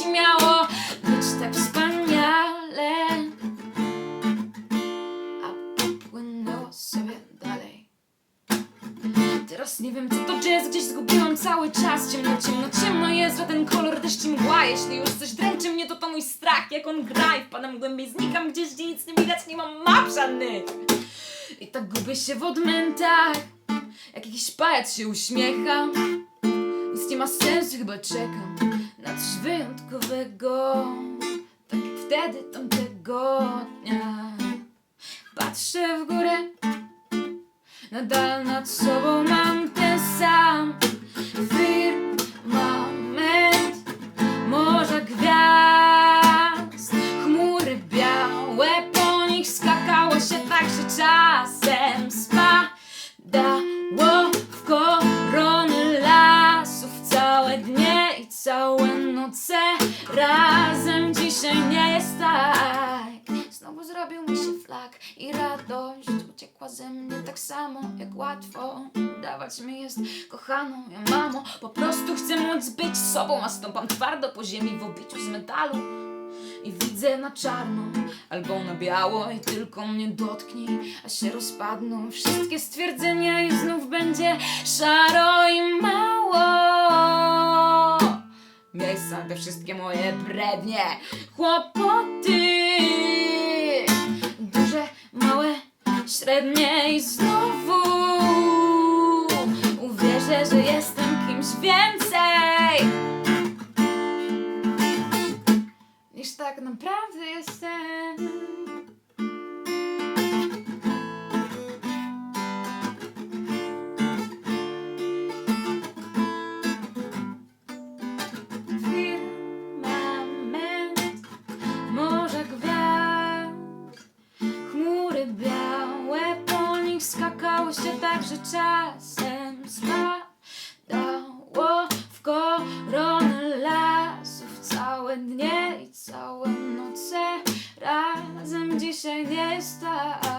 ci miało być tak wspaniale? A popłynęło sobie dalej. Teraz nie wiem, co to jazz, gdzieś zgubiłam cały czas. Ciemno, ciemno, ciemno jest, a ten kolor deszcz i mgła. Jeśli już coś dręczy mnie, to to mój strach. Jak on gra i wpadam głębiej, znikam gdzieś, gdzie nic nie widać, nie mam map żadnych. I tak gubię się w odmętach, jak jakiś pajac się uśmiecha nie ma sensu, chyba czekam Na coś wyjątkowego. Tak jak wtedy tamtego dnia. Patrzę w górę Nadal nad sobą mam ten sam firmament. Morza gwiazd Chmury białe Po nich skakało się tak, że czasem spadało Razem dzisiaj nie jest tak. Znowu zrobił mi się flag i radość uciekła ze mnie tak samo jak łatwo. Udawać mi jest kochaną ja mamo Po prostu chcę móc być sobą, a stąpam twardo po ziemi w obiciu z metalu. I widzę na czarno albo na biało i tylko mnie dotknij, a się rozpadną wszystkie stwierdzenia i znów będzie szaro i mało. Wszystkie moje brednie, kłopoty, duże, małe, średnie i znowu uwierzę, że jestem kimś więcej niż tak naprawdę jestem. skakało się tak, że czasem spadało w koronę lasów całe dnie i całe noce. Razem dzisiaj nie stać.